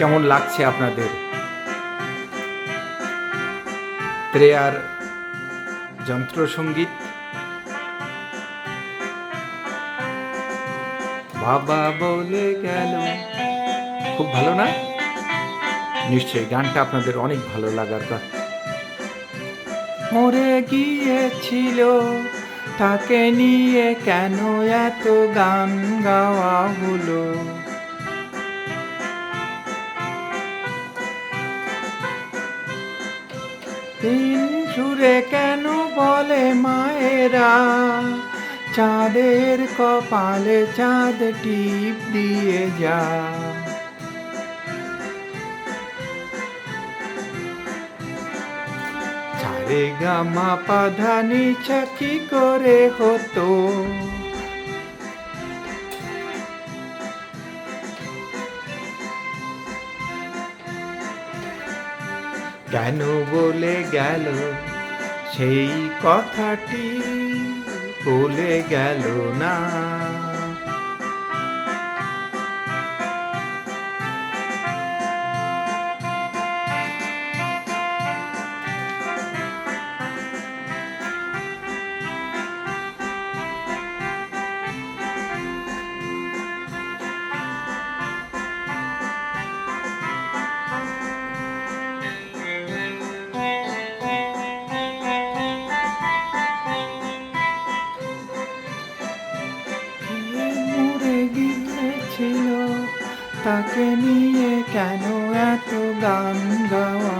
কেমন লাগছে আপনাদের? প্রেয়ার যন্ত্রসঙ্গীত? বাবা বলে গেল। খুব ভালো না? নিশ্চয়ই গানটা আপনাদের অনেক ভালো লাগার কথা। মরে গিয়েছিল, তাকে নিয়ে কেন এত গান গাওয়া হলো? তিন সুরে কেন বলে মায়েরা? চাঁদের কপালে চাঁদ টিপ দিয়ে যা। চারে গামা পাধানি কি করে হতো। কেন বলে গেল? সেই কথাটি বলে গেল না। তাকে নিয়ে কেন এত গান গাওয়া?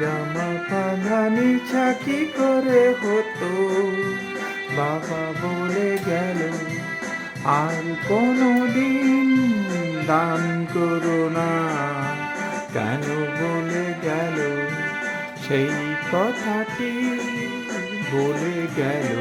গামা পাধানি ছাকি করে হতো। বাবা বলে গেল, আর কোনো দিন দান করো না। কেন বলে গেল, সেই কথাটি বলে গেল